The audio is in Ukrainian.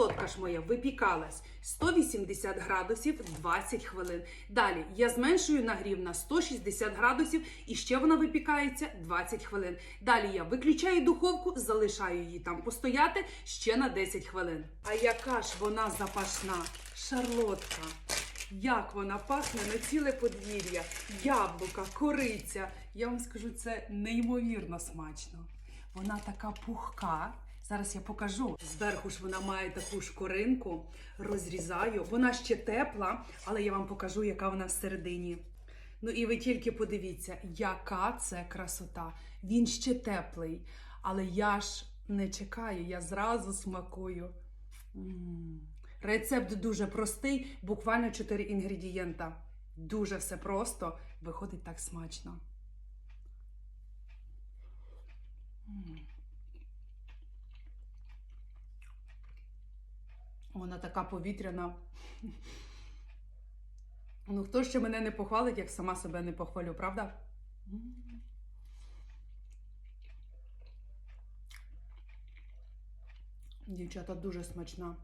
Шарлотка ж моя випікалась 180 градусів 20 хвилин. Далі я зменшую нагрів на 160 градусів і ще вона випікається 20 хвилин. Далі я виключаю духовку, залишаю її там постояти ще на 10 хвилин. А яка ж вона запашна? Шарлотка. Як вона пахне на ціле подвір'я, яблука, кориця. Я вам скажу, це неймовірно смачно. Вона така пухка. Зараз я покажу. Зверху ж вона має таку шкоринку, розрізаю. Вона ще тепла, але я вам покажу, яка вона всередині. Ну і ви тільки подивіться, яка це красота. Він ще теплий, але я ж не чекаю, я зразу смакую. М. Рецепт дуже простий, буквально 4 інгредієнта. Дуже все просто, виходить так смачно. Вона така повітряна. Ну, хто ще мене не похвалить, як сама себе не похвалю, правда? Дівчата дуже смачна.